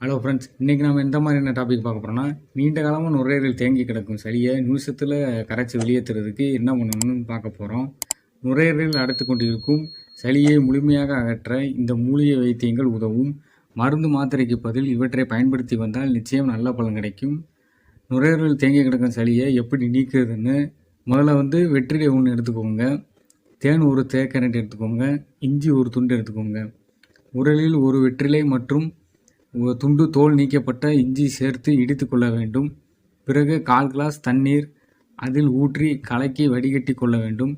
Hello friends இன்றைக்கி நம்ம எந்த மாதிரியான டாபிக் பார்க்க போகிறோம்னா நீண்ட காலமாக நுரையீரல் தேங்கி கிடக்கும் சளியை நிமிஷத்தில் கரைச்சி வெளியேற்றுறதுக்கு என்ன பண்ணணும்னு பார்க்க போகிறோம் நுரையீரல் அடைத்து கொண்டிருக்கும் சளியை முழுமையாக அகற்ற இந்த மூலிகை வைத்தியங்கள் உதவும். மருந்து மாத்திரைக்கு பதில் இவற்றை பயன்படுத்தி வந்தால் நிச்சயம் நல்ல பலன் கிடைக்கும். நுரையீரல் தேங்கி கிடக்கும் சளியை எப்படி நீக்குறதுன்னு முதல்ல வந்து வெற்றிலை ஒன்று எடுத்துக்கோங்க. தேன் ஒரு தேக்கரண்டு எடுத்துக்கோங்க. இஞ்சி ஒரு துண்டு எடுத்துக்கோங்க. உரலில் ஒரு வெற்றிலை மற்றும் துண்டு தோல் நீக்கப்பட்ட இஞ்சி சேர்த்து இடித்து கொள்ள வேண்டும். பிறகு கால் கிளாஸ் தண்ணீர் அதில் ஊற்றி கலக்கி வடிகட்டி கொள்ள வேண்டும்.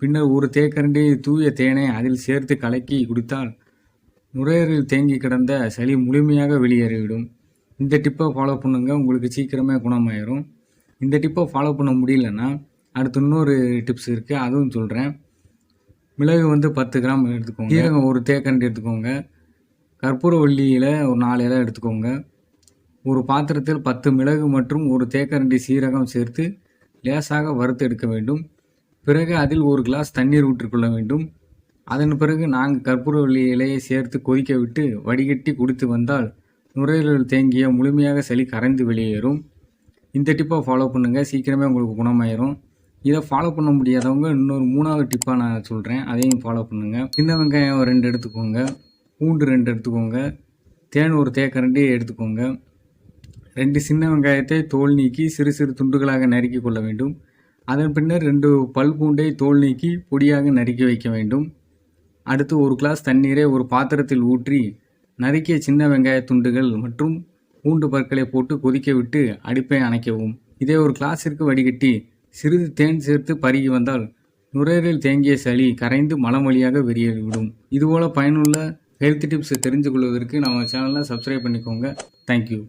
பின்னர் ஒரு தேக்கரண்டி தூய தேனை அதில் சேர்த்து கலக்கி குடித்தால் நுரையீரலில் தேங்கி கிடந்த சளி முழுமையாக வெளியேறிவிடும். இந்த டிப்பை ஃபாலோ பண்ணுங்க உங்களுக்கு சீக்கிரமே குணமாயிரும். இந்த டிப்பை ஃபாலோ பண்ண முடியலன்னா அடுத்து இன்னொரு டிப்ஸ் இருக்குது அதுவும் சொல்கிறேன் மிளகு வந்து பத்து கிராம் எடுத்துக்கோங்க. சீரகம் ஒரு தேக்கரண்டி எடுத்துக்கோங்க. கற்பூரவள்ளியில் ஒரு நாலு இலை எடுத்துக்கோங்க. ஒரு பாத்திரத்தில் பத்து மிளகு மற்றும் ஒரு தேக்கரண்டி சீரகம் சேர்த்து லேசாக வறுத்து எடுக்க வேண்டும். பிறகு அதில் ஒரு கிளாஸ் தண்ணீர் ஊற்றிக்கொள்ள வேண்டும். அதன் பிறகு நான்கு கற்பூரவள்ளி இலையை சேர்த்து கொதிக்க விட்டு வடிகட்டி குடித்து வந்தால் நுரையீரல் தேங்கிய முழுமையாக சளி கரைந்து வெளியேறும். இந்த டிப்பை ஃபாலோ பண்ணுங்கள் சீக்கிரமே உங்களுக்கு குணமாயிரும். இதை ஃபாலோ பண்ண முடியாதவங்க இன்னொரு மூணாவது டிப்பாக நான் சொல்கிறேன் அதையும் ஃபாலோ பண்ணுங்கள் சின்ன வெங்காயம் ரெண்டு எடுத்துக்கோங்க. பூண்டு ரெண்டு எடுத்துக்கோங்க. தேன் ஒரு தேக்கரண்டி எடுத்துக்கோங்க. ரெண்டு சின்ன வெங்காயத்தை தோல் நீக்கி சிறு சிறு துண்டுகளாக நறுக்கி கொள்ள வேண்டும். அதன் பின்னர் ரெண்டு பல் பூண்டை தோல் நீக்கி பொடியாக நறுக்கி வைக்க வேண்டும். அடுத்து ஒரு கிளாஸ் தண்ணீரை ஒரு பாத்திரத்தில் ஊற்றி நறுக்கிய சின்ன வெங்காய துண்டுகள் மற்றும் பூண்டு பற்களை போட்டு கொதிக்க விட்டு அடுப்பை அணைக்கவும். இதே ஒரு கிளாஸிற்கு வடிகட்டி சிறிது தேன் சேர்த்து பருகி வந்தால் நுரையீரல் தேங்கிய சளி கரைந்து மலம் வழியாக வெளியேறிவிடும். இதுபோல் பயனுள்ள ஹெல்த் டிப்ஸ் தெரிஞ்சு கொள்வதற்கு நம்ம சேனலை சப்ஸ்கிரைப் பண்ணிக்கோங்க. தேங்க்யூ